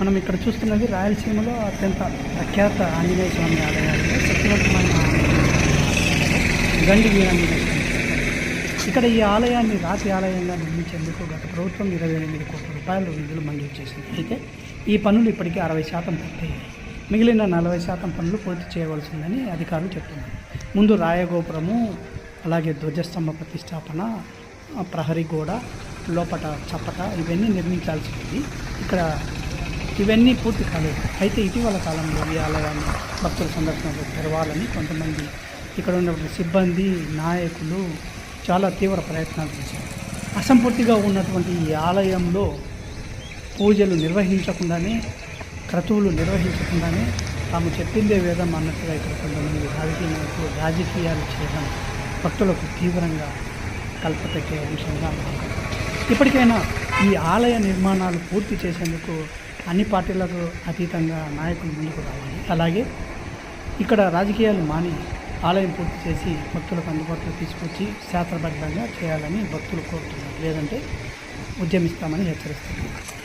మనం ఇక్కడ చూస్తున్నది రాయలసీమలో అత్యంత ప్రఖ్యాత ఆంజనేయ స్వామి ఆలయాల్లో శక్తివంతమైన గండి వీరాంజనేయ స్వామి ఇక్కడ ఈ ఆలయాన్ని రాతి ఆలయంగా నిర్మించేందుకు గత ప్రభుత్వం ఇరవై ఎనిమిది కోట్ల రూపాయలు నిధులు మంజూరు చేసింది. అయితే ఈ పనులు ఇప్పటికీ అరవై శాతం పూర్తయ్యాయి. మిగిలిన నలభై శాతం పనులు పూర్తి చేయవలసిందని అధికారులు చెప్తున్నారు. ముందు రాయగోపురము అలాగే ధ్వజస్తంభ ప్రతిష్టాపన ప్రహరీ గోడ లోపట చప్పట ఇవన్నీ నిర్మించాల్సి ఉంది. ఇక్కడ ఇవన్నీ పూర్తి కాలేదు అయితే ఇటీవల కాలంలో ఈ ఆలయాన్ని భక్తుల సందర్శనకు తెరవాలని కొంతమంది ఇక్కడ ఉన్నటువంటి సిబ్బంది నాయకులు చాలా తీవ్ర ప్రయత్నాలు చేశారు అసంపూర్తిగా ఉన్నటువంటి ఈ ఆలయంలో పూజలు నిర్వహించకుండానే క్రతువులు నిర్వహించకుండానే తాము చెప్పిందే వేదం అన్నట్టుగా ఇక్కడ కొంతమంది రాజకీయ నాయకులు రాజకీయాలు చేయడం భక్తులకు తీవ్రంగా కల్పపెట్టే అంశంగా మారింది. ఇప్పటికైనా ఈ ఆలయ నిర్మాణాలు పూర్తి చేసేందుకు అన్ని పార్టీలకు అతీతంగా నాయకులు ముందుకు రావాలి. అలాగే ఇక్కడ రాజకీయాలు మాని ఆలయం పూర్తి చేసి భక్తులకు అందుబాటులో తీసుకొచ్చి శాస్త్రబద్ధంగా చేయాలని భక్తులు కోరుతున్నారు. లేదంటే ఉద్యమిస్తామని హెచ్చరిస్తున్నారు.